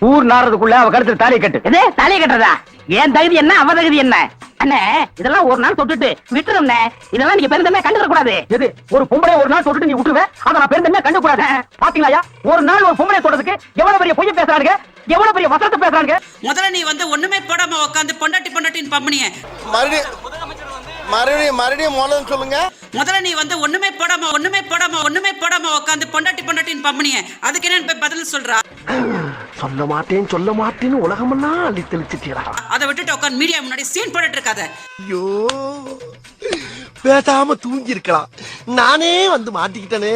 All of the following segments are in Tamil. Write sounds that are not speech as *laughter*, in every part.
ஊர் நாறதுக்குள்ள அவ கருத்துல தாலி கட்டு. எது? தலையை கட்டுறதா? என் தகுதி என்ன? அவ தகுதி என்ன? அண்ணே இதெல்லாம் ஒரு நாள் தொட்டுட்டு விட்டுரும்ண்ணே. இதெல்லாம் நீங்க பெருந்தமே கண்டுக்க கூடாது எது? ஒரு பொம்பளை ஒரு நாள் தொட்டுட்டு நீ விட்டுருவேன் அதை நான் பெருந்தமே கண்டு கூடாது பாத்தீங்களா ஒரு நாள் ஒரு பொம்பளை தொட்டதுக்கு எவ்வளவு பெரிய பொய்ய பேசுறாங்க எவ்வளவு பெரிய வசத்தை பேசுறாங்க முதல்ல நீ வந்து ஒண்ணுமே போடாம உட்காந்து பொண்டாட்டி பொண்டாட்டின்னு பம்பனிய. மறுபடியும் மறுபடியும் மறுபடியும் மூலம் சொல்லுங்க. முதல்ல நீ வந்து ஒண்ணுமே போடாம ஒண்ணுமே போடாம ஒண்ணுமே போடாம உட்காந்து பொண்டாட்டி பொண்டாட்டின்னு பம்பனிய. அதுக்கு என்ன இப்ப பதில் சொல்றா. சொல்ல மாட்டேன் சொல்ல மாட்டேன்னு உலகமெல்லாம் அள்ளி தெளிச்சிட்டீடா அதை விட்டுட்டு உட்காந்து மீடியா முன்னாடி சீன் போட்டுட்டு இருக்காத. ஐயோ பேசாம தூங்கி இருக்கலாம் நானே வந்து மாட்டிக்கிட்டனே.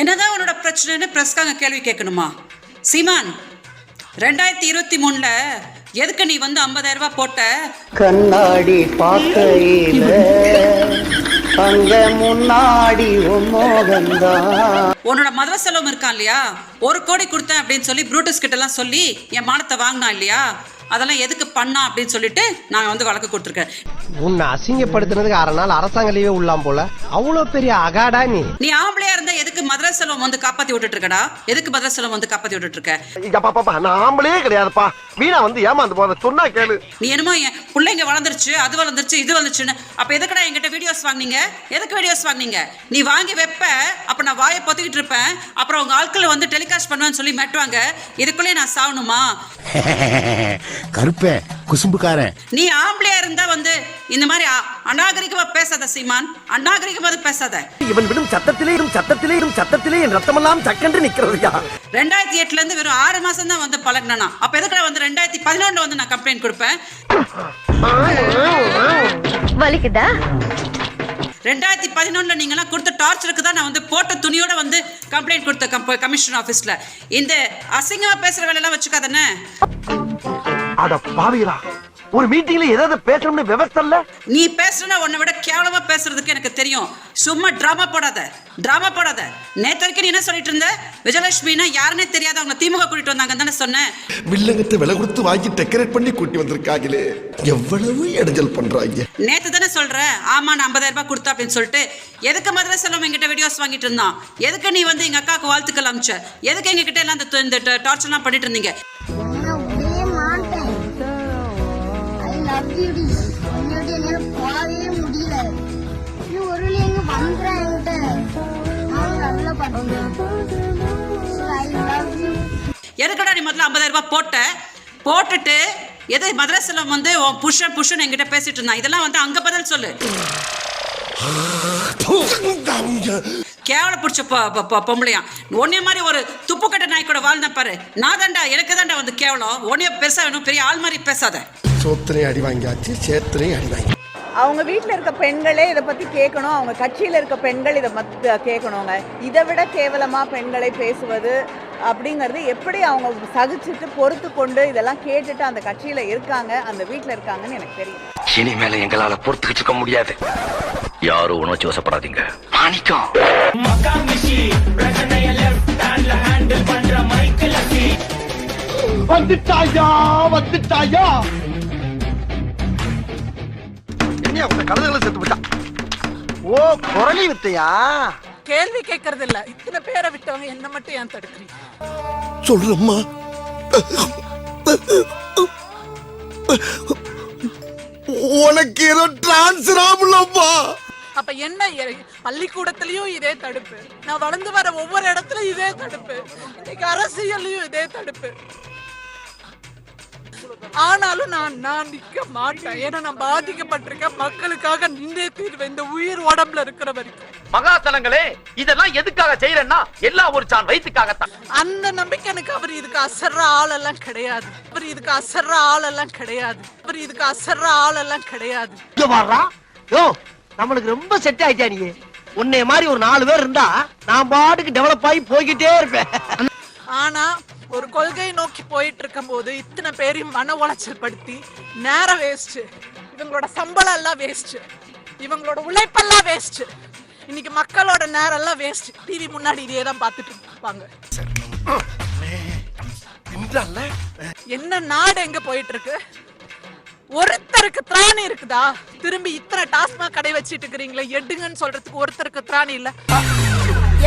என்னதான் உன்னோட பிரச்சனைன்னு பிரஸ்காங்க கேள்வி கேட்கணுமா? சீமான் ரெண்டாயிரத்தி இருபத்தி மூணுல எதுக்கு நீ வந்து 50000 ரூபாய் போட்ட? கண்ணாடி பார்க்கையில அங்க முன்னாடி உன்னோட மதுர செலவும் இருக்கான் இல்லையா? ஒரு கோடி கொடுத்தேன் அப்படின்னு சொல்லி ப்ரூட்டஸ் கிட்ட எல்லாம் சொல்லி என் மானத்தை வாங்கினான் இல்லையா? அதெல்லாம் எதுக்கு பண்ணா அப்படின்னு சொல்லிட்டு நான் வந்து வழக்கு கொடுத்துருக்கேன். உன்னை அசிங்கப்படுத்தினதுக்கு அரை நாள் அரசாங்க லீவே உள்ளாம் போல. அவ்வளவு பெரிய அகாடா நீ. நீ ஆம்பளையா இருந்தா எதுக்கு மதுரை செல்வம் வந்து காப்பாத்தி விட்டுட்டு இருக்கடா எதுக்கு மதுரை செல்வம் வந்து காப்பாத்தி விட்டுட்டு இருக்க அப்பா பாப்பா நான் ஆம்பளே கிடையாதுப்பா. வீணா வந்து ஏமாந்து போத சொன்னா கேளு. நீ என்னமோ என் பிள்ளைங்க வளர்ந்துருச்சு அது வளர்ந்துருச்சு இது வளர்ந்துச்சுன்னு அப்ப எதுக்குடா என்கிட்ட வீடியோஸ் வாங்குனீங்க? எதுக்கு வீடியோஸ் வாங்குனீங்க? நீ வாங்கி வைப்ப அப்ப நான் வாயை பொத்திக்கிட்டு இருப்பேன். அப்புறம் உங்க ஆட்களை வந்து டெலிகாஸ்ட் பண்ணுவேன்னு சொல்லி மெட்டுவாங்க இதுக்குள்ளே நான் சாவணுமா *laughs* கருப்பே குசும்புக்காரன். நீ ஆம்பளையா இருந்தா வந்து இந்த மாதிரி அநாகரிகமா பேசாத சீமான். அநாகரிகமா பேசாத. இவன் விடும் சத்தத்திலே இடும் சத்தத்திலே இடும் சத்தத்திலே என் ரத்தமெல்லாம் சக்கென்று நிக்கிறதுயா ரெண்டாயிரத்தி எட்டுல இருந்து வெறும் ஆறு மாசம் தான் வந்து பழகினா அப்ப எதுக்குடா வந்து ரெண்டாயிரத்தி பதினொன்றுல வந்து நான் கம்ப்ளைண்ட் கொடுப்பேன்? வலிக்குதா? ரெண்டாயிரத்தி பதினொன்றுல நீங்களாம் கொடுத்த டார்ச்சருக்கு தான் நான் வந்து போட்ட துணியோட வந்து கம்ப்ளைண்ட் கொடுத்த கம்ப கமிஷன் ஆஃபீஸில் இந்த அசிங்கமாக பேசுகிற வேலையெல்லாம் வச்சுக்காதானே அட பாவிகளா ஒரு மீட்டிங்ல ஏதாவது பேசணும்னு இல்ல? நீ பேசுறனா உன்னை விட கேவலமா பேசுறதுக்கு எனக்கு தெரியும். சும்மா டிராமா போடாத டிராமா போடாத. நேத்து வரைக்கும் நீ என்ன சொல்லிட்டு இருந்த? விஜயலட்சுமினா யாருன்னே தெரியாத அவங்க திமுக கூட்டிட்டு வந்தாங்க தானே சொன்னேன். வில்லங்கத்தை விலை கொடுத்து வாங்கி டெக்கரேட் பண்ணி கூட்டி வந்திருக்காங்களே. எவ்வளவு இடைஞ்சல் பண்றாங்க. நேத்து தானே சொல்ற? ஆமா நான் 50000 ரூபாய் கொடுத்தா அப்படின்னு சொல்லிட்டு. எதுக்கு மதுரை செல்வம் எங்கிட்ட வீடியோஸ் வாங்கிட்டு இருந்தான்? எதுக்கு நீ வந்து எங்க அக்காவுக்கு வாழ்த்துக்கள் அமிச்ச? எதுக்கு எங்க கிட்ட எல்லாம் இந்த- இந்த டார்ச்சர்லாம் பண்ணிட்டு இருந்தீங்க? எதுக்கடா நீ முதல்ல 50000 ரூபாய் போட்ட. போட்டுட்டு எது மதுரை வந்து புஷன் புருஷன் என்கிட்ட பேசிட்டு இருந்தான். இதெல்லாம் வந்து அங்க பதில் சொல்லு. கேவல பிடிச்ச பொம்பளையா உன்னைய மாதிரி ஒரு துப்புக்கட்ட நாய் கூட வாழ்ந்தேன் பாரு. நான் தாண்டா எனக்கு தாண்டா வந்து கேவலம். உன்னைய பெருசா வேணும் பெரிய ஆள் மாதிரி பேசாத. சோத்திரையும் அடி வாங்கியாச்சு சேத்திரையும் அடி வாங்கி அவங்க வீட்டில் இருக்க பெண்களே இதை பற்றி கேட்கணும். அவங்க கட்சியில் இருக்க பெண்கள் இதை மத் கேட்கணுங்க. இதை விட கேவலமாக பெண்களை பேசுவது அப்படிங்கிறது எப்படி அவங்க சகிச்சுட்டு பொறுத்து கொண்டு இதெல்லாம் கேட்டுட்டு அந்த கட்சியில் இருக்காங்க அந்த வீட்டில் இருக்காங்கன்னு எனக்கு தெரியும். இனிமேல எங்களால பொறுத்துக்கிட்டு இருக்க முடியாது. யாரும் உணர்ச்சி வசப்படாதீங்க. மாணிக்கம். வந்துட்டாயா வந்துட்டாயா? என்ன உங்க கழுதுகளை செத்து விட்டா. ஓ குரலி வித்தையா? கேள்வி கேட்கறது இல்ல இத்தனை பேரை விட்டவங்க என்ன மட்டும் ஏன் தடுக்கிறீங்க? சொல்றம்மா. உனக்கு ஏதோ டிரான்ஸ்ஃபர் ஆகலப்பா அப்ப என்ன பள்ளிக்கூடத்திலயும் இதே தடுப்பு. நான் வளர்ந்து வர ஒவ்வொரு இடத்துலயும் இதே தடுப்பு. இன்னைக்கு அரசியல்லையும் இதே தடுப்பு. ஆனாலும் நான் நான் நிக்க மாட்டேன். ஏன்னா நான் பாதிக்கப்பட்டிருக்கேன். மக்களுக்காக நின்றே தீர்வேன். இந்த உயிர் உடம்புல இருக்கிற வரைக்கும். மகாசனங்களே இதெல்லாம் எதுக்காக செய்யறேன்னா எல்லாம் ஒரு சான் வயிற்றுக்காகத்தான் அந்த நம்பிக்கை எனக்கு. அவர் இதுக்கு அசர்ற ஆளெல்லாம் கிடையாது. அவர் இதுக்கு அசர்ற ஆளெல்லாம் கிடையாது. அவர் இதுக்கு அசர்ற ஆளெல்லாம் கிடையாது. இங்க வர்றா யோ நம்மளுக்கு ரொம்ப செட் ஆயிட்டா நீ? உன்னைய மாதிரி ஒரு நாலு பேர் இருந்தா நான் பாட்டுக்கு டெவலப் ஆகி போய்கிட்டே இருப்பேன். ஆனா ஒரு கொள்கை நோக்கி போயிட்டு இருக்கும் போது இத்தனை பேரையும் மன உளைச்சல் படுத்தி நேரம் வேஸ்ட் இவங்களோட சம்பளம் எல்லாம் வேஸ்ட் இவங்களோட உழைப்பெல்லாம் வேஸ்ட் இன்னைக்கு மக்களோட நேரம் எல்லாம் வேஸ்ட் டிவி முன்னாடி இதே தான் பார்த்துட்டு இருப்பாங்க. என்ன நாடு எங்க போயிட்டு இருக்கு ஒருத்தருக்கு திராணி இருக்குதா? திரும்பி இத்தனை டாஸ்மாக் கடை வச்சிட்டு இருக்கிறீங்களே எடுங்கன்னு சொல்றதுக்கு ஒருத்தருக்கு திராணி இல்ல?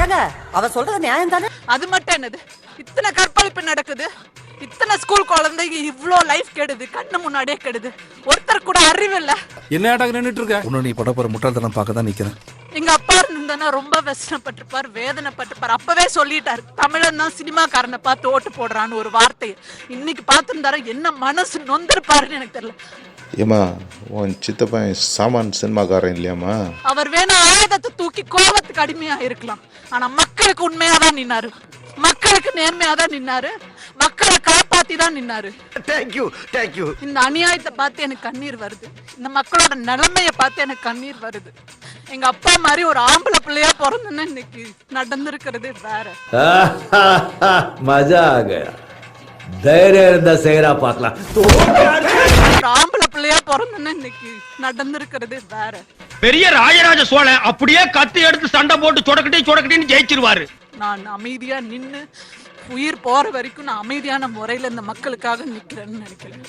ஏங்க அவ சொல்றது நியாயம் தானே? அது மட்டும் என்னது? இத்தனை கற்பழிப்பு நடக்குது. இத்தனை ஸ்கூல் குழந்தைங்க இவ்ளோ லைஃப் கெடுது கண்ணு முன்னாடியே கெடுது. ஒருத்தர் கூட அறிவு இல்ல. என்ன நின்னுட்டு இருக்க? உன்னை நீ பட போற முட்டாள்தனம் பார்க்க தான் நிக்கிறேன். எங்க அப்பா இருந்திருந்தானா ரொம்ப வெசனப்பட்டிருப்பார் வேதனைப்பட்டிருப்பார். அப்பவே சொல்லிட்டாரு தமிழன் தான் சினிமாக்காரனை பார்த்து ஓட்டு போடுறான்னு ஒரு வார்த்தையை. இன்னைக்கு பார்த்திருந்தாரு என்ன மனசு நொந்திருப்பாருன்னு எனக்கு தெரியல. ஏமா உன் சித்தப்பன் சாமான் சினிமாக்காரன் இல்லையாம்மா? அவர் வேணா ஆயுதத்தை தூக்கி கோபத்துக்கு அடிமையா இருக்கலாம். ஆனா மக்களுக்கு உண்மையா தான் நின்னாரு. மக்களுக்கு நேர்மையா தான் நின்னாரு. மக்களை காப்பாத்தி தான் நின்னாரு தேங்க்யூ தேங்க்யூ இந்த அநியாயத்தை பார்த்து எனக்கு கண்ணீர் வருது. இந்த மக்களோட நிலைமைய பார்த்து எனக்கு கண்ணீர் வருது. எங்க அப்பா மாதிரி ஒரு ஆம்பளை பிள்ளையா பிறந்தேன்னு இன்னைக்கு நடந்திருக்கிறது வேற. *laughs* மஜா ஆக தைரியம் இருந்தா செய்யறா பார்க்கலாம். பிள்ளையா பிறந்தேன்னு இன்னைக்கு நடந்திருக்கிறது வேற. பெரிய ராஜராஜ சோழன் அப்படியே கத்தி எடுத்து சண்டை போட்டு சொடக்கட்டி சொடக்கட்டின்னு ஜெயிச்சிருவாரு. நான் அமைதியா நின்னு உயிர் போற வரைக்கும் நான் அமைதியான முறையில இந்த மக்களுக்காக நிக்கிறேன்னு நினைக்கிறேன்.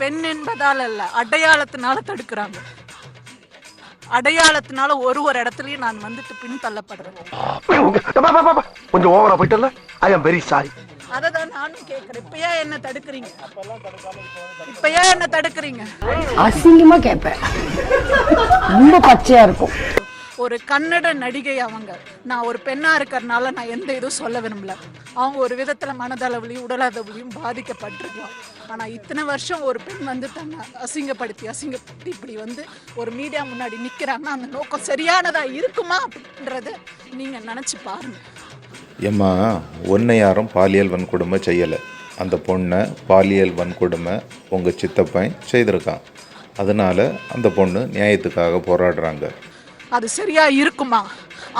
பெண் என்பதால அல்ல அடையாளத்தினால தடுக்கிறாங்க. அடையாளத்தினால ஒரு ஒரு இடத்துலயும் நான் வந்துட்டு பின் தள்ளப்படுறேன் கொஞ்சம் ஓவரா போயிட்டல ஐ அம் வெரி சாரி அதை தான் நானும் கேட்கறேன் இப்ப ஏன் என்ன தடுக்கிறீங்க? இப்ப ஏன் என்ன தடுக்கிறீங்க? அசிங்கமா கேட்பேன் ரொம்ப பச்சையா இருக்கும். ஒரு கன்னட நடிகை அவங்க. நான் ஒரு பெண்ணா இருக்கறனால நான் எந்த இதுவும் சொல்ல விரும்பல. அவங்க ஒரு விதத்துல மனதளவுலையும் உடலளவுலையும் பாதிக்கப்பட்டிருக்கலாம். ஆனா இத்தனை வருஷம் ஒரு பெண் வந்து தன்னை அசிங்கப்படுத்தி அசிங்கப்படுத்தி இப்படி வந்து ஒரு மீடியா முன்னாடி நிக்கிறாங்கன்னா அந்த நோக்கம் சரியானதா இருக்குமா அப்படின்றத நீங்க நினைச்சு பாருங்க. ஏம்மா ஒன்றை யாரும் பாலியல் வன்கொடுமை செய்யலை. அந்த பொண்ணை பாலியல் வன்கொடுமை உங்கள் சித்தப்பன் செய்திருக்கான். அதனால அந்த பொண்ணு நியாயத்துக்காக போராடுறாங்க. அது சரியா இருக்குமா?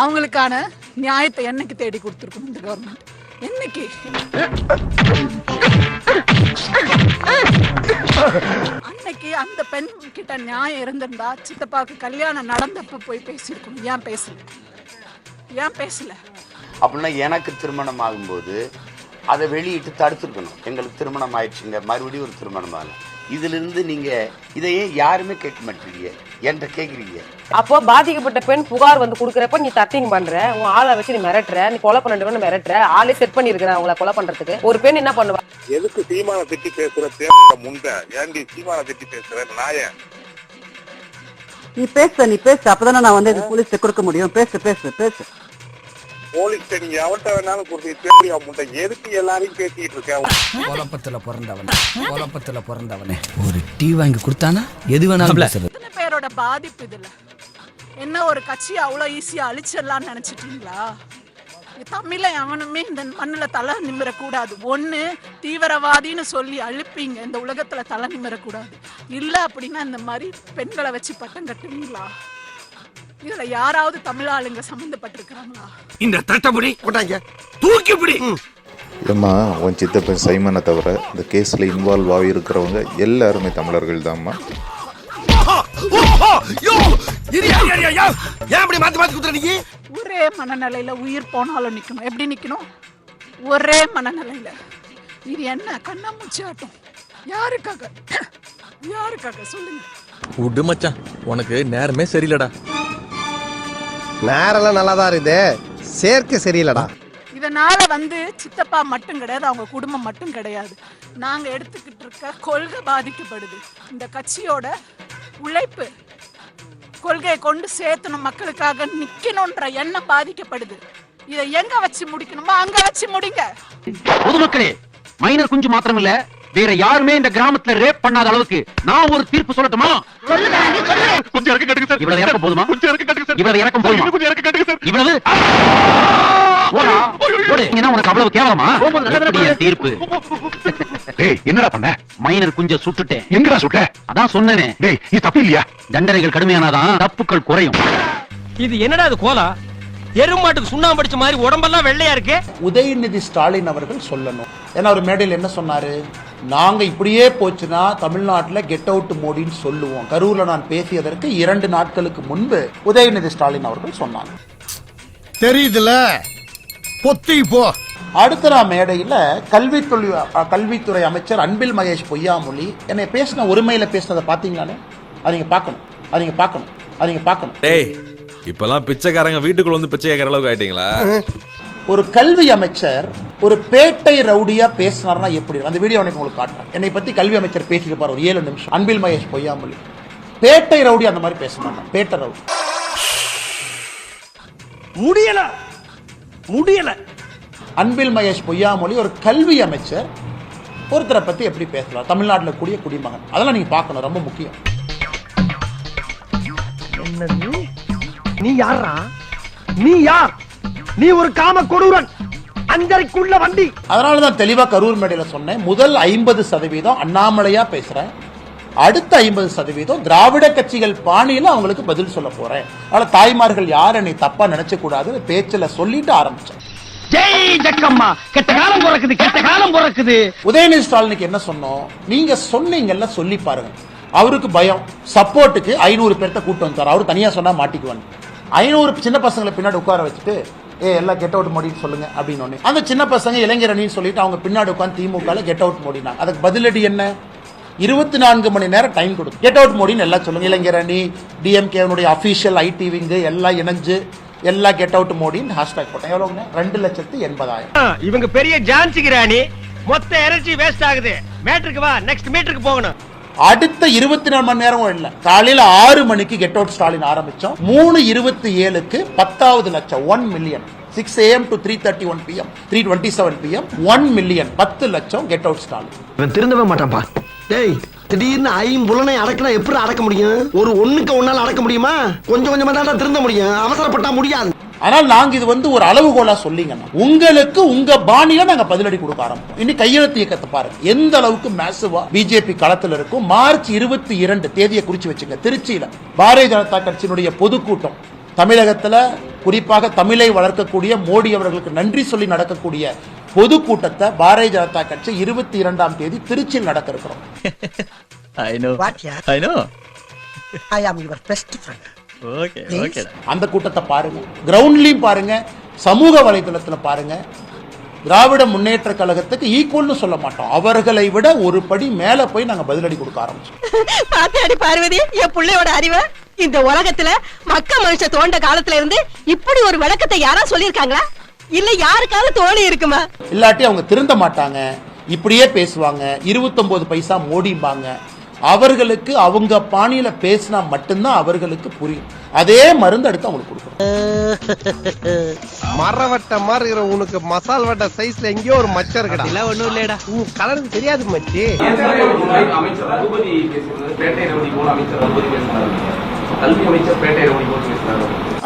அவங்களுக்கான நியாயத்தை என்னைக்கு தேடி கொடுத்துருக்கணும் இந்த கவர்மெண்ட் என்னைக்கு? அன்னைக்கு அந்த பெண் கிட்ட நியாயம் இருந்திருந்தா சித்தப்பாவுக்கு கல்யாணம் நடந்தப்ப போய் பேசியிருக்கணும். ஏன் பேசல? ஏன் பேசல? அப்படின்னா எனக்கு திருமணம் ஆகும்போது அதை வெளியிட்டு தடுத்துருக்கணும். எங்களுக்கு திருமணம் ஆயிடுச்சுங்க மறுபடியும் ஒரு திருமணம் ஆகல இதுல இருந்து நீங்க இதை ஏன் யாருமே கேட்க மாட்டீங்க. என்கிட்ட கேக்குறீங்க. அப்போ பாதிக்கப்பட்ட பெண் புகார் வந்து குடுக்கறப்ப நீ தட்டிங் பண்ற. உன் ஆளை வச்சு நீ மிரட்டுற. நீ கொலை பண்ணிட்டு மிரட்டுற. ஆளே செட் பண்ணிருக்கிற அவங்கள கொலை பண்றதுக்கு. ஒரு பெண் என்ன பண்ணுவா? எதுக்கு சீமான திட்டி பேசுற முண்டை. ஏன்டி சீமான திட்டி பேசுற? நாய? நீ பேச நீ பேசு. அப்பதானே நான் வந்து போலீஸ் கொடுக்க முடியும். பேசு பேசு பேசு. போலீஸ் நீங்க எவன்ட்ட வேணாலும் கொடுத்து முண்டை எதுக்கு எல்லாரையும் பேசிட்டு இருக்க? குழப்பத்துல பிறந்தவன் குழப்பத்துல பிறந்தவனே. ஒரு டீ வாங்கி கொடுத்தானா? எது வேணாலும் பேரோட பாதிப்பு இதுல? என்ன ஒரு கட்சியை அவ்வளோ ஈஸியா அழிச்சிடலாம்னு நினைச்சிட்டீங்களா? தமிழ எவனுமே இந்த மண்ணுல தலை நிமிரக்கூடாது. ஒண்ணு தீவிரவாதின்னு சொல்லி அழுப்பீங்க. இந்த உலகத்துல தலை நிமிரக்கூடாது. இல்ல அப்படின்னா இந்த மாதிரி பெண்களை வச்சு பட்டம் கட்டுவீங்களா? இதுல யாராவது தமிழ் ஆளுங்க சம்மந்தப்பட்டிருக்கிறாங்களா? இந்த தட்டபடி போட்டாங்க. தூக்கி பிடி இல்லைம்மா உன் சித்தப்பன் சைமனை தவிர இந்த கேஸில் இன்வால்வ் ஆகியிருக்கிறவங்க எல்லாருமே தமிழர்கள் தான்மா. ஒரே மனநிலையில உயிர் போனாலும் நிக்கணும். எப்படி நிக்கணும்? ஒரே மனநிலையில. இது என்ன கண்ணாமூச்சி ஆட்டம்? யாருக்காக? யாருக்காக? சொல்லுங்க. விடு மச்சான் உனக்கு நேரமே சரியில்லடா. நேரெல்லாம் நல்லா தான் இருக்குது. சேர்க்கை சரியில்லடா. இதனால வந்து சித்தப்பா மட்டும் கிடையாது அவங்க குடும்பம் மட்டும் கிடையாது. நாங்க எடுத்துக்கிட்டு இருக்க கொள்கை பாதிக்கப்படுது. இந்த கட்சியோட உழைப்பு கொள்கையை கொண்டு சேர்த்தணும் மக்களுக்காக நிக்கணும்ன்ற எண்ணம் பாதிக்கப்படுது. இதை எங்க வச்சு முடிக்கணுமோ அங்க வச்சு முடிங்க. பொதுமக்களே மைனர் குஞ்சு மாத்திரம் இல்ல வேற யாருமே இந்த கிராமத்துல ரேப் பண்ணாத அளவுக்கு நான் ஒரு தீர்ப்பு சொல்லட்டுமா? கொஞ்சம் இறக்க கட்டுங்க சார். இவ்வளவு இறக்கம் போதுமா? கொஞ்சம் இறக்க கட்டுங்க சார். இவ்வளவு இறக்கம் போதுமா? கொஞ்சம் இறக்க கட்டுங்க சார். இவ்வளவு? போடா, போடு. இங்கன்னா உனக்கு அவ்வளவு கேவலமா? தீர்ப்பு? டேய் என்னடா பண்ண? மைனர் குஞ்ச சுட்டுட்டேன். எங்கடா சுட்ட? அதான் சொன்னேனே. டேய் இது தப்பு இல்லையா? தண்டனைகள் கடுமையானாதான் தப்புக்கள் குறையும். இது என்னடா இது கோலா? எருமாட்டுக்கு சுண்ணாம்பு அடிச்ச மாதிரி உடம்பெல்லாம் வெள்ளையா இருக்கு? உதயநிதி ஸ்டாலின் அவர்கள் சொல்லணும். ஏன்னா அவர் மேடையில் என்ன சொன்னாரு? நாங்க இப்படியே போச்சுன்னா தமிழ்நாட்டுல கெட் அவுட் மோடின்னு சொல்லுவோம். கரூர்ல நான் பேசியதற்கு இரண்டு நாட்களுக்கு முன்பு உதயநிதி ஸ்டாலின் அவர்கள் சொன்னாங்க. தெரியுதுல? பொத்தி போ. அடுத்த நான் மேடையில் கல்வித்துறை கல்வித்துறை அமைச்சர் அன்பில் மகேஷ் பொய்யாமொழி என்னை பேசின ஒருமையில பேசினதை பார்த்தீங்களானே? அதை நீங்க பார்க்கணும். அதை நீங்க பார்க்கணும். அதை நீங்க பார்க்கணும். டேய் இப்பெல்லாம் பிச்சைக்காரங்க வீட்டுக்குள்ள வந்து பிச்சை கேட்கற அளவுக்கு ஆயிட்டீங்களா? ஒரு கல்வி அமைச்சர் ஒரு பேட்டை ரவுடியா பேசினார்னா எப்படி? அந்த வீடியோ எனக்கு உங்களுக்கு காட்டுறேன். என்னை பத்தி கல்வி அமைச்சர் பேசியிருப்பார் ஒரு ஏழு நிமிஷம். அன்பில் மகேஷ் பொய்யாமொழி. பேட்டை ரவுடி அந்த மாதிரி பேச மாட்டான். பேட்டை ரவுடி. முடியல. முடியல. அன்பில் மகேஷ் பொய்யாமொழி ஒரு கல்வி அமைச்சர் ஒருத்தரை பத்தி எப்படி பேசலாம் தமிழ்நாட்டில் கூடிய குடிமகன். அதெல்லாம் நீங்க பார்க்கணும். ரொம்ப முக்கியம். என்னது? நீ யாரா நீ யார்? நீ ஒரு காம கொடூரன். அஞ்சரைக்குள்ள வண்டி. அதனால தான் தெளிவா கரூர் மேடையில சொன்னேன். முதல் ஐம்பது சதவீதம் அண்ணாமலையா பேசுறேன் அடுத்த ஐம்பது சதவீதம் திராவிட கட்சிகள் பாணியில அவங்களுக்கு பதில் சொல்ல போறேன். அதனால தாய்மார்கள் யார் என்னை தப்பா நினைச்ச கூடாதுன்னு பேச்சுல சொல்லிட்டு பிறக்குது உதயநிதி ஸ்டாலினுக்கு என்ன சொன்னோம்? நீங்க சொன்னீங்கல்ல சொல்லி பாருங்க. அவருக்கு பயம். சப்போர்ட்டுக்கு ஐநூறு பேர்த்த கூட்டு வந்தார் அவர் தனியா சொன்னா மாட்டிக்குவாங்க ஐநூறு சின்ன பசங்களை பின்னாடி உட்கார வச்சுட்டு ஏ எல்லாம் கெட் அவுட் மோடின்னு சொல்லுங்க அப்படின்னு அந்த சின்ன பசங்க இளைஞரணின்னு சொல்லிட்டு அவங்க பின்னாடி உட்காந்து திமுக கெட் அவுட் மோடினாங்க அதுக்கு பதிலடி என்ன? இருபத்தி நான்கு மணி நேரம் டைம் கொடுக்கும். கெட் அவுட் மோடின்னு எல்லாம் சொல்லுங்க. இளைஞரணி டிஎம்கேனுடைய அஃபீஷியல் ஐடி விங்கு எல்லாம் இணைஞ்சு எல்லாம் கெட் அவுட் மோடின்னு ஹேஷ்டாக் போட்டேன். எவ்வளவுங்க? ரெண்டு லட்சத்து எண்பதாயிரம். இவங்க பெரிய ஜான்சி கிராணி. மொத்த எனர்ஜி வேஸ்ட் ஆகுது. மேட்ருக்கு வா நெக்ஸ்ட் மீட்டருக்கு போகணும். அடுத்த இருபத்தி நாலு மணி நேரம் இல்ல. காலையில ஆறு மணிக்கு கெட் அவுட் ஸ்டாலின் ஆரம்பிச்சோம். மூணு இருபத்தி ஏழுக்கு பத்தாவது லட்சம் one million six AM to three thirty one PM three twenty seven PM one million பத்து லட்சம் கெட் அவுட் ஸ்டாலின். இவன் திருந்தவே மாட்டான்பா டேய் திடீர்னு ஐம்புலனை அடக்கினா எப்படி அடக்க முடியும்? ஒரு ஒண்ணுக்கு ஒன்னால அடக்க முடியுமா? கொஞ்சம் கொஞ்சமா தான் திருந்த முடியும். அவசரப்பட்டா முடியாது. ஆனால் நாங்க இது வந்து ஒரு அளவுகோலா சொல்லிங்கன்னா உங்களுக்கு உங்க பாணியில நாங்க பதிலடி கொடுக்க ஆரம்பிச்சோம் இன்னும் கையெழுத்து இயக்கத்தை பாருங்க. எந்த அளவுக்கு மேசிவா பிஜேபி களத்துல இருக்கும் மார்ச் இருபத்தி இரண்டு தேதியை குறிச்சு வச்சுங்க திருச்சியில பாரதிய ஜனதா கட்சியினுடைய பொதுக்கூட்டம். தமிழகத்துல குறிப்பாக தமிழை வளர்க்கக்கூடிய மோடி அவர்களுக்கு நன்றி சொல்லி நடக்கக்கூடிய பொதுக்கூட்டத்தை பாரதிய ஜனதா கட்சி இருபத்தி இரண்டாம் தேதி திருச்சியில் நடக்க இருக்கிறோம் I know I am your best friend okay okay அந்த கூட்டத்தை பாருங்க. கிரவுண்ட்லயும் பாருங்க. சமூக வலைதளத்துல பாருங்க. திராவிட முன்னேற்ற கழகத்துக்கு ஈக்குவல்னு சொல்ல மாட்டோம். அவர்களை விட ஒரு படி மேல போய் நாங்க பதிலடி கொடுக்க ஆரம்பிச்சோம். *laughs* பாத்தியாடி பார்வதி என் பிள்ளையோட அறிவை. இந்த உலகத்துல மக்க மனுஷ தோண்ட காலத்துல இருந்து இப்படி ஒரு விளக்கத்தை யாரா சொல்லிருக்காங்களா இல்ல யாருக்காவது தோணி இருக்குமா? இல்லாட்டி அவங்க திருந்த மாட்டாங்க. இப்படியே பேசுவாங்க. 29 பைசா மோடிம்பாங்க. அவர்களுக்கு அவங்க பாணியில பேசினா மட்டும்தான் அவர்களுக்கு புரியும். அதே மருந்து எடுத்து அவங்களுக்கு கொடுக்கணும். மரவட்ட மாதிரி இருக்கிற உனக்கு மசால் வட்ட சைஸ்ல எங்கேயோ ஒரு மச்சம் இருக்குடா. இல்ல ஒண்ணும் இல்லடா உன் கலர் தெரியாது மச்சி. அமைச்சர் ரகுபதி கல்வி அமைச்சர் பேட்டை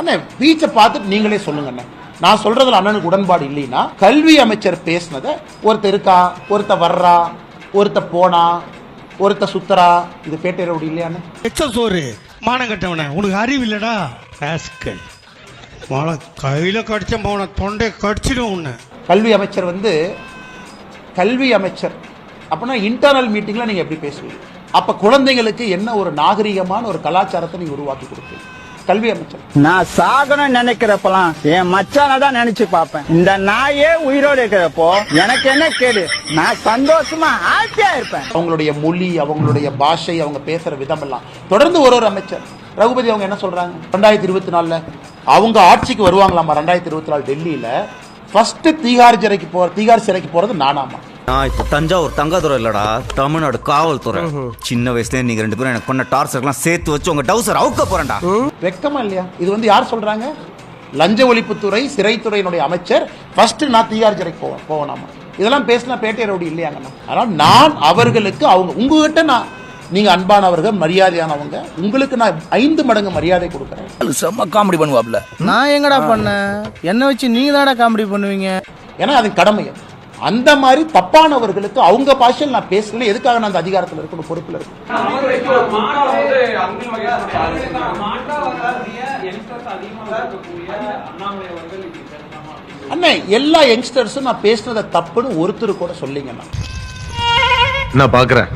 அண்ணே பீச்சை பார்த்துட்டு நீங்களே சொல்லுங்க அண்ணே. நான் சொல்றதுல அண்ணனுக்கு உடன்பாடு இல்லைன்னா கல்வி அமைச்சர் பேசினதை ஒருத்தர் இருக்கா ஒருத்த வர்றா ஒருத்த போனா ஒருத்த சுத்தரா இது பேட்டை ரவுடி இல்லையாண்ணே எச்சல் சோறு. மானம் கட்டவன உனக்கு அறிவு இல்லடா. ராஸ்கல் மழை கையில கடிச்ச போன தொண்டை கடிச்சிடும் உன்னை. கல்வி அமைச்சர் வந்து கல்வி அமைச்சர் அப்படின்னா இன்டர்னல் மீட்டிங்ல நீங்க எப்படி பேசுவீங்க? அப்ப குழந்தைங்களுக்கு என்ன ஒரு நாகரிகமான ஒரு கலாச்சாரத்தை நீங்க உருவாக்கி கொடுப்பீங்க? கல்வி அமைச்சர். நான் சாகணும்னு நினைக்கிறப்பலாம் என் மச்சான தான் நினைச்சு பார்ப்பேன். இந்த நாயே உயிரோடு இருக்கிறப்போ எனக்கு என்ன கேடு? நான் சந்தோஷமா ஹாப்பியா இருப்பேன். அவங்களுடைய மொழி அவங்களுடைய பாஷை அவங்க பேசுற விதம் எல்லாம் தொடர்ந்து ஒரு ஒரு அமைச்சர். ரகுபதி அவங்க என்ன சொல்றாங்க? ரெண்டாயிரத்தி இருபத்தி நாலுல அவங்க ஆட்சிக்கு வருவாங்களாமா ரெண்டாயிரத்தி இருபத்தி நாலு டெல்லியில. ஃபர்ஸ்ட் தீகார் சிறைக்கு போற தீகார் சிறைக்கு போறது நானாமா நான் இப்ப தஞ்சாவூர் தங்கத்துறை இல்லடா. தமிழ்நாடு காவல்துறை. சின்ன வயசுல நீங்க ரெண்டு பேரும் எனக்கு பண்ண டார்ச்சர்லாம் சேர்த்து வச்சு உங்க டவுசர் அவுக்க போறேன்டா. வெக்கமா இல்லையா? இது வந்து யார் சொல்றாங்க? லஞ்ச ஒழிப்புத்துறை சிறைத்துறையினுடைய அமைச்சர். ஃபர்ஸ்ட் நான் தீகார் சிறைக்கு போவேன் போவேனாமா இதெல்லாம் பேசினா பேட்டை ரவுடி இல்லையாங்கண்ணா அதனால் நான் அவர்களுக்கு அவங்க உங்ககிட்ட நான் நீங்க அன்பானவர்கள் மரியாதையானவங்க உங்களுக்கு நான் ஐந்து மடங்கு மரியாதை கொடுக்குறேன். செம்ம காமெடி பண்ணுவாப்ல. நான் எங்கடா பண்ணேன்? என்ன வச்சு நீங்க தானடா காமெடி பண்ணுவீங்க? ஏன்னா அது கடமை. அந்த மாதிரி தப்பானவர்களுக்கு அவங்க பாஷையில் நான் பேசல எதுக்காக நான் அந்த அதிகாரத்தில் இருக்கணும்? பொறுப்பில் இருக்கணும். அண்ணே எல்லா யங்ஸ்டர்ஸும் நான் பேசுனதை தப்புன்னு ஒருத்தர் கூட சொல்லிங்கண்ணா நான் பாக்குறேன்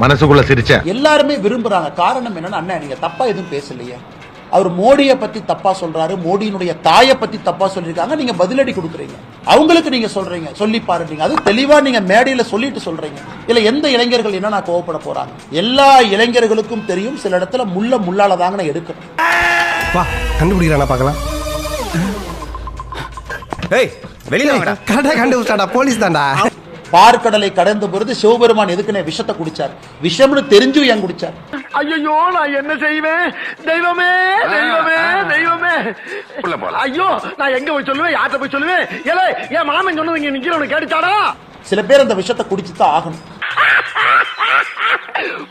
மனசுக்குள்ள சிரிச்சேன் எல்லாருமே விரும்புறாங்க. காரணம் என்னன்னா அண்ணன் நீங்க தப்பா எதுவும் பேசலையே. அவர் மோடியை பத்தி தப்பா சொல்றாரு மோடியினுடைய தாயை பத்தி தப்பா சொல்லியிருக்காங்க நீங்க பதிலடி கொடுக்குறீங்க. அவங்களுக்கு நீங்க சொல்றீங்க சொல்லி பாருங்க. அது தெளிவா நீங்க மேடையில சொல்லிட்டு சொல்றீங்க. இல்ல எந்த இளைஞர்கள் என்ன நான் கோவப்பட போறாங்க? எல்லா இளைஞர்களுக்கும் தெரியும் சில இடத்துல முள்ள முள்ளால தாங்க நான் எடுக்கணும். வா கண்டுபிடிக்கிறானா பார்க்கலாம். ஏய் வெளியில கடை கண்டுபிடிச்சாடா போலீஸ் தான்டா. பார்க்கடலை கடந்த பொழுது சிவபெருமான் எதுக்குன்னு விஷத்தை குடிச்சார். விஷம்னு தெரிஞ்சும் ஏன் குடிச்சார்? ஐயோ நான் என்ன செய்வேன்? தெய்வமே தெய்வமே தெய்வமே. ஐயோ நான் எங்க போய் சொல்லுவேன்? யார்கிட்ட போய் சொல்லுவேன்? ஏலே என் மாமன் சொன்னது இங்க நிக்கிறவனு கேட்டுச்சாடா? சில பேர் அந்த விஷத்தை குடிச்சு தான் ஆகணும்.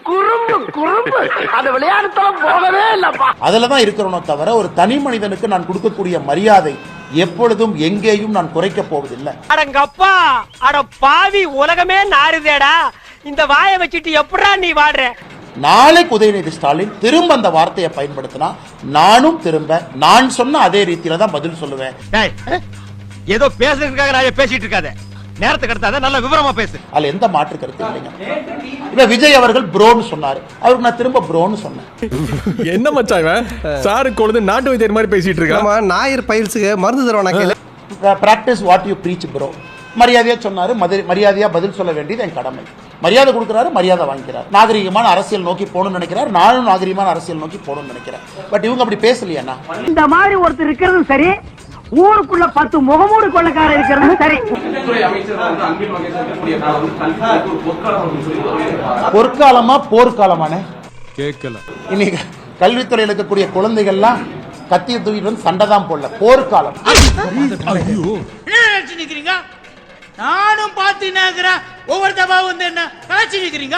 குறும்பு குறும்பு. அந்த விளையாட்டுத்தனம் போகவே இல்லப்பா. அதுல தான் இருக்கிறோனோ தவிர ஒரு தனி மனிதனுக்கு நான் கொடுக்கக்கூடிய மரியாதை எப்பொழுதும் எங்கேயும் நான் குறைக்க போவதில்லை. அடங்கப்பா! அட பாவி உலகமே நாறுதேடா. இந்த வாயை வச்சுட்டு எப்படா நீ வாடுற நாளைக்கு உதயநிதி ஸ்டாலின் திரும்ப அந்த வார்த்தையை பயன்படுத்தினா நானும் திரும்ப நான் சொன்ன அதே ரீதியில தான் பதில் சொல்லுவேன். ஏதோ பேசுறதுக்காக நான் பேசிட்டு இருக்காத. நேரத்துக்கு எடுத்தாத நல்ல விவரமா பேசு. அதுல எந்த மாற்று கருத்து இல்லைங்க. இப்ப விஜய் அவர்கள் ப்ரோன்னு சொன்னாரு. அவருக்கு நான் திரும்ப ப்ரோன்னு சொன்னேன். என்ன மச்சான் இவன்? சாருக்கு கொழுந்து நாட்டு வைத்தியர் மாதிரி பேசிட்டு இருக்கான். ஆமா ஞாயிறு பயிற்சிக்கு மருந்து தருவானா practice what you preach bro மரியாதையா சொன்னாரு மரியாதையா பதில் சொல்ல வேண்டியது என் கடமை. மரியாதை கொடுக்குறாரு மரியாதை வாங்கிக்கிறார். நாகரிகமான அரசியல் நோக்கி போகணும்னு நினைக்கிறார் நானும் நாகரிகமான அரசியல் நோக்கி போகணும்னு நினைக்கிறேன். பட் இவங்க அப்படி பேசலையா இந்த மாதிரி ஒருத்தர் இருக்கிறதும் சரி ஊருக்குள்ள பத்து முகமூடு கொள்ளக்காரர் இருக்கிறதும் சரி. பொற்காலமா போர்க்காலமானே? கேட்கல. இன்னைக்கு கல்வித்துறையில் இருக்கக்கூடிய குழந்தைகள்லாம் கத்திய தூக்கிட்டு வந்து சண்டை தான் போடல. போர்க்காலம். என்ன நிக்கிறீங்க? நானும் பார்த்து நிக்கிறேன் ஒவ்வொரு தபா வந்து என்ன? கலாச்சி நிக்கிறீங்க?